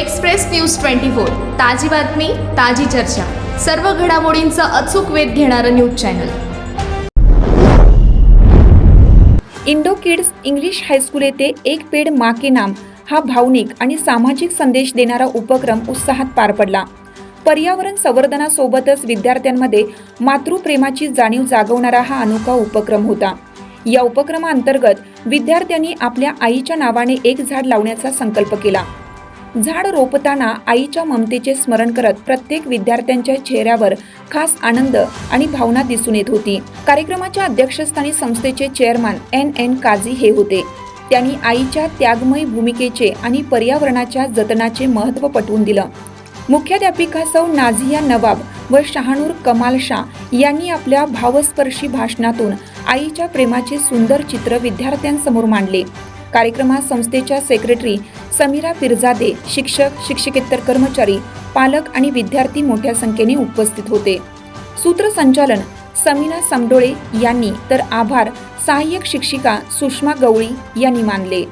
Express news twenty four. ताजी बातमी ताजी चर्चा. सर्व घडामोडींचा अचूक वेध घेणारं news channel. Indo Kids English High School येथे एक पेड माके नाम हा भावनिक आणि सामाजिक संदेश देणारा उपक्रम उत्साहात पार पडला. पर्यावरण संवर्धनासोबतच विद्यार्थ्यांमध्ये मातृप्रेमाची जाणीव जागवणारा हा अनोखा उपक्रम होता. या उपक्रमाअंतर्गत विद्यार्थ्यांनी आपल्या आईच्या नावाने एक झाड लावण्याचा संकल्प केला. झाड रोपताना आईच्या ममतेचे स्मरण करत प्रत्येक विद्यार्थ्यांच्या चेहऱ्यावर खास आनंद आणि भावना दिसून येत होती. कार्यक्रमाच्या अध्यक्षस्थानी संस्थेचे चेअरमन एन एन काझी हे होते. त्यांनी आईच्या त्यागमयी भूमिकेचे आणि पर्यावरणाच्या जतनाचे महत्त्व पटवून दिलं. मुख्याध्यापिका सौ नाझिया नवाब व शहानूर कमाल शाह यांनी आपल्या भावस्पर्शी भाषणातून आईच्या प्रेमाचे सुंदर चित्र विद्यार्थ्यांसमोर मांडले. कार्यक्रमात संस्थेच्या सेक्रेटरी समीरा पिरजादे शिक्षक शिक्षकेतर कर्मचारी पालक आणि विद्यार्थी मोठ्या संख्येने उपस्थित होते. सूत्रसंचालन समीना समडोळे यांनी तर आभार सहाय्यक शिक्षिका सुषमा गवळी यांनी मानले.